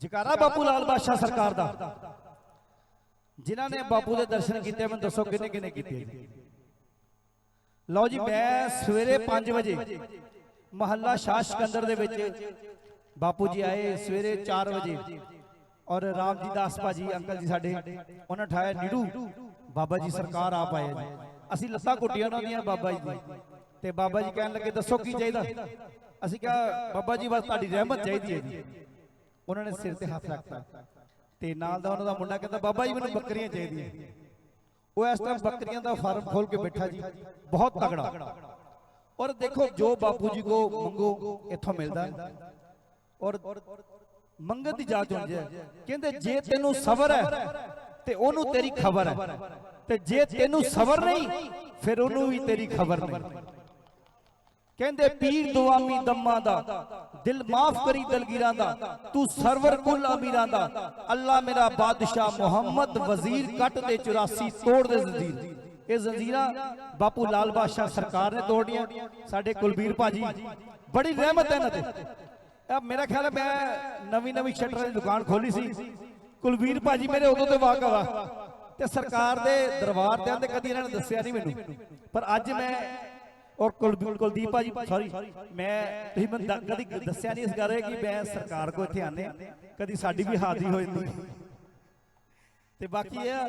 ਜਕਾਰਾ ਬਾਪੂ ਲਾਲ ਬਾਦਸ਼ਾਹ ਸਰਕਾਰ ਦਾ। ਜਿਨ੍ਹਾਂ ਨੇ ਬਾਪੂ ਦੇ ਦਰਸ਼ਨ ਕੀਤੇ, ਮੈਨੂੰ ਦੱਸੋ ਕਿੰਨੇ ਕਿੰਨੇ ਕੀਤੇ ਲਓ ਜੀ, ਮੈਂ ਸਵੇਰੇ 5 ਵਜੇ ਮਹੱਲਾ ਸ਼ਾਹ ਸਿਕੰਦਰ ਦੇ ਵਿੱਚ ਬਾਪੂ ਜੀ ਆਏ ਸਵੇਰੇ 4 ਵਜੇ। ਔਰ ਰਾਮ ਜੀ ਦਾਸ ਭਾਜੀ, ਅੰਕਲ ਜੀ ਸਾਡੇ, ਉਹਨਾਂ ਠਾਇਆ ਨੀੜੂ ਬਾਬਾ ਜੀ ਸਰਕਾਰ ਆਪ ਆਏ ਜੀ। ਅਸੀਂ ਲੱਤਾਂ ਕੁੱਟੀਆਂ ਉਹਨਾਂ ਦੀਆਂ, ਬਾਬਾ ਜੀ ਦੀ ਤੇ ਬਾਬਾ ਜੀ ਕਹਿਣ ਲੱਗੇ, ਦੱਸੋ ਕੀ ਚਾਹੀਦਾ? ਅਸੀਂ ਕਿਹਾ, ਬਾਬਾ ਜੀ, ਬਸ ਤੁਹਾਡੀ ਰਹਿਮਤ ਚਾਹੀਦੀ ਹੈ ਜੀ। ਉਹਨਾਂ ਨੇ ਸਿਰ ਤੇ ਹੱਥ ਰੱਖਤਾ। ਤੇ ਨਾਲ ਦਾ ਉਹਨਾਂ ਦਾ ਮੁੰਡਾ ਕਹਿੰਦਾ, ਬਾਬਾ ਜੀ, ਮੈਨੂੰ ਬੱਕਰੀਆਂ ਚਾਹੀਦੀਆਂ ਉਹ ਇਸ ਤਰ੍ਹਾਂ ਬੱਕਰੀਆਂ ਦਾ ਫਾਰਮ ਖੋਲ ਕੇ ਬੈਠਾ ਜੀ। ਬਹੁਤ ਤਗੜਾ ਔਰ ਦੇਖੋ, ਜੋ ਬਾਪੂ ਜੀ ਕੋ ਮੰਗੋ, ਇੱਥੋਂ ਮਿਲਦਾ। ਔਰ ਮੰਗਤ ਦੀ ਜਾਂਚ ਹੁੰਦੀ ਹੈ। ਕਹਿੰਦੇ, ਜੇ ਤੈਨੂੰ ਸਬਰ ਹੈ, ਤੇ ਉਹਨੂੰ ਤੇਰੀ ਖਬਰ ਹੈ। ਤੇ ਜੇ ਤੈਨੂੰ ਸਬਰ ਨਹੀਂ, ਫਿਰ ਉਹਨੂੰ ਵੀ ਤੇਰੀ ਖਬਰ ਨਹੀਂ। ਕਹਿੰਦੇ, ਪੀਰ ਦੁਆਮੀ ਦੰਮਾ ਦਾ, ਦਿਲ ਮਾਫ ਕਰੀ ਦਲਗੀਰਾਂ ਦਾ, ਤੂੰ ਸਰਵਰ ਕੁੱਲ ਅਮੀਰਾਂ ਦਾ, ਅੱਲਾ ਮੇਰਾ ਬਾਦਸ਼ਾਹ ਮੁਹੰਮਦ ਵਜ਼ੀਰ ਕੱਟ ਦੇ 84 ਤੋੜ ਦੇ ਜ਼ੰਜੀਰ। ਇਹ ਜ਼ੰਜੀਰਾਂ ਬਾਪੂ ਲਾਲ ਬਾਦਸ਼ਾਹ ਸਰਕਾਰ ਨੇ ਤੋੜੀਆਂ, ਸਾਡੇ ਕੁਲਬੀਰ ਭਾਜੀ। ਬੜੀ ਰਹਿਮਤ ਹੈ ਇਹਨਾਂ ਤੇ। ਮੇਰਾ ਖਿਆਲ ਹੈ, ਮੈਂ ਨਵੀਂ ਨਵੀਂ ਸ਼ਟਰ ਦੀ ਦੁਕਾਨ ਖੋਲੀ ਸੀ। ਕੁਲਬੀਰ ਭਾਜੀ ਮੇਰੇ ਉਦੋਂ ਤੇ ਵਾਕਫ ਆ। ਤੇ ਸਰਕਾਰ ਦੇ ਦਰਬਾਰ ਤੇ ਆਂਦੇ ਕਦੀ ਇਹਨਾਂ ਨੇ ਦੱਸਿਆ ਨਹੀਂ ਮੈਨੂੰ। ਪਰ ਅੱਜ ਮੈਂ ਔਰ ਕੁਲਦੀਪ ਭਾਜੀ ਸੌਰੀ ਮੈਂ ਤੁਸੀਂ ਮੈਨੂੰ ਕਦੀ ਦੱਸਿਆ ਨਹੀਂ ਇਸ ਬਾਰੇ ਕਿ ਮੈਂ ਸਰਕਾਰ ਕੋ ਇੱਥੇ ਆਨੇ ਕਦੀ ਸਾਡੀ ਵੀ ਹਾਜ਼ਰੀ ਹੋ ਜਾਂਦੀ ਤੇ ਬਾਕੀ ਇਹ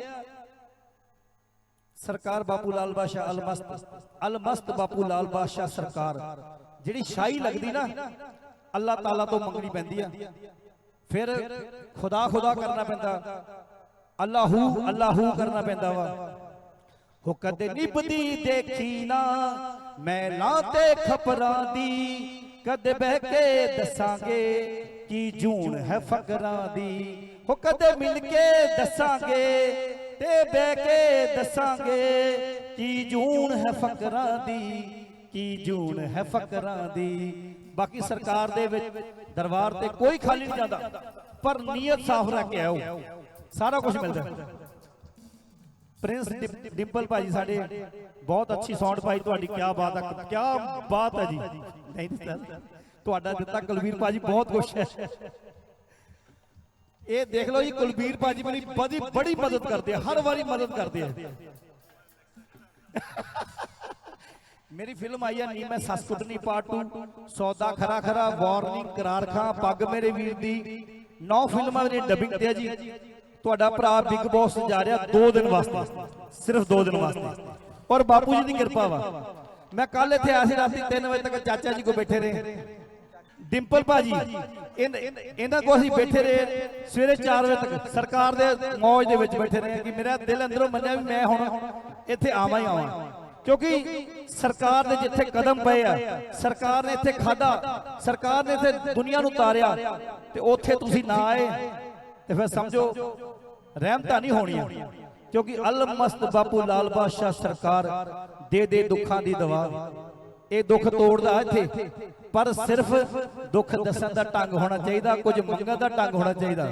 ਸਰਕਾਰ ਬਾਪੂ ਲਾਲ ਬਾਦਸ਼ਾਹ ਅਲਮਸਤ ਅਲਮਸਤ ਬਾਪੂ ਲਾਲ ਬਾਦਸ਼ਾਹ ਸਰਕਾਰ। ਜਿਹੜੀ ਸ਼ਾਹੀ ਲੱਗਦੀ ਨਾ ਅੱਲਾਹ ਤਾਲਾ ਤੋਂ ਮੰਗਣੀ ਪੈਂਦੀ ਆ। ਫਿਰ ਖੁਦਾ ਖੁਦਾ ਕਰਨਾ ਪੈਂਦਾ। ਅੱਲਾਹੂ ਅੱਲਾਹੂ ਕਰਨਾ ਪੈਂਦਾ ਵਾ। ਹੋ ਕਦੇ ਨਿਭਦੀ ਦੇਖੀ ਨਾ ਮੈਂ ਤੇ ਖਬਰਾਂ ਦੀ, ਕਦੇ ਬਹਿ ਕੇ ਦੱਸਾਂਗੇ ਕੀ ਜੂਨ ਹੈ ਫਕਰਾਂ ਦੀ। ਹੋ ਕਦੇ ਮਿਲ ਕੇ ਦੱਸਾਂਗੇ ਤੇ ਬਹਿ ਕੇ ਦੱਸਾਂਗੇ ਕੀ ਜੂਨ ਹੈ ਫਕਰਾਂ ਦੀ, ਕੀ ਜੂਣ ਹੈ ਫਕਰਾਂ ਦੀ। ਬਾਕੀ ਸਰਕਾਰ ਦੇ ਵਿੱਚ ਦਰਬਾਰ ਤੇ ਕੋਈ ਖਾਲੀ ਨਹੀਂ ਜਾਂਦਾ, ਪਰ ਨੀਅਤ ਸਾਫ਼ ਰੱਖ ਕੇ ਆਓ। ਸਾਰਾ ਕੁਝ ਮਿਲਦਾ ਪ੍ਰਿੰਸ ਡਿੰਪਲ ਭਾਜੀ ਸਾਡੇ ਬਹੁਤ ਅੱਛੀ ਸਾਊਂਡ ਭਾਈ ਤੁਹਾਡੀ ਕੀ ਬਾਤ ਹੈ ਕੀ ਬਾਤ ਹੈ ਜੀ। ਨਹੀਂ ਸਰ ਤੁਹਾਡਾ ਦਿੱਤਾ ਕੁਲਵੀਰ ਭਾਜੀ ਬਹੁਤ ਖੁਸ਼ ਹੈ। ਇਹ ਦੇਖ ਲਓ ਜੀ ਕੁਲਵੀਰ ਭਾਜੀ ਮੇਰੀ ਬੜੀ ਬੜੀ ਮਦਦ ਕਰਦੇ ਆ ਹਰ ਵਾਰੀ ਮਦਦ ਕਰਦੇ ਆ। ਮੇਰੀ ਫਿਲਮ ਆਈ ਆ ਨੀ ਮੈਂ ਸੱਸ ਕੁੱਟਣੀ ਪਾਰਟ 2 ਸੌਦਾ ਖਰਾ ਖਰਾ ਵਾਰਨਿੰਗ ਕਰਾਰ ਖਾਂ ਪੱਗ ਮੇਰੇ ਵੀਰ ਦੀ। ਨੌ ਫਿਲਮਾਂ ਮੇਰੀ ਡਬਿੰਗ ਤੇ ਆ ਜੀ। ਤੁਹਾਡਾ ਭਰਾ ਬਿਗ ਬੌਸ ਜਾ ਰਿਹਾ 2 ਦਿਨ ਵਾਸਤੇ, ਸਿਰਫ 2 ਦਿਨ ਵਾਸਤੇ। ਔਰ ਬਾਪੂ ਜੀ ਦੀ ਕਿਰਪਾ ਵਾ। ਮੈਂ ਕੱਲ ਇੱਥੇ ਆਇਆ ਸੀ, ਰਾਤੀ 3 ਵਜੇ ਤੱਕ ਚਾਚਾ ਜੀ ਕੋ ਬੈਠੇ ਰਹੇ। ਡਿੰਪਲ ਭਾਜੀ, ਇਹਨਾਂ ਕੋ ਅਸੀਂ ਬੈਠੇ ਰਹੇ ਸਵੇਰੇ 4 ਵਜੇ ਤੱਕ। ਸਰਕਾਰ ਦੇ ਮੌਜ ਦੇ ਵਿੱਚ ਬੈਠੇ ਰਹੇ ਕਿ ਮੇਰਾ ਦਿਲ ਅੰਦਰੋਂ ਮੰਨਿਆ ਵੀ ਮੈਂ ਹੁਣ ਇੱਥੇ ਆਵਾਂ ਹੀ ਆਵਾਂ। ਕਿਉਂਕਿ ਸਰਕਾਰ ਦੇ ਜਿੱਥੇ ਕਦਮ ਪਏ ਆ, ਸਰਕਾਰ ਨੇ ਇੱਥੇ ਖਾਦਾ ਸਰਕਾਰ ਨੇ ਇੱਥੇ ਦੁਨੀਆ ਨੂੰ ਤਾਰਿਆ ਤੇ ਉੱਥੇ ਤੁਸੀਂ ਨਾ ਆਏ। ਤੇ ਫਿਰ ਸਮਝੋ ਰਹਿਮਤਾਂ ਨਹੀਂ ਹੋਣੀਆਂ। ਕਿਉਂਕਿ ਅਲ ਮਸਤ ਬਾਪੂ ਲਾਲ ਬਾਦਸ਼ਾਹ ਸਰਕਾਰ ਦੇ ਦੇ ਦੁੱਖਾਂ ਦੀ ਦਵਾ। ਇਹ ਦੁੱਖ ਤੋੜਦਾ ਇੱਥੇ। ਪਰ ਸਿਰਫ ਦੁੱਖ ਦੱਸਣ ਦਾ ਢੰਗ ਹੋਣਾ ਚਾਹੀਦਾ ਕੁਝ ਮੰਗਣ ਦਾ ਢੰਗ ਹੋਣਾ ਚਾਹੀਦਾ।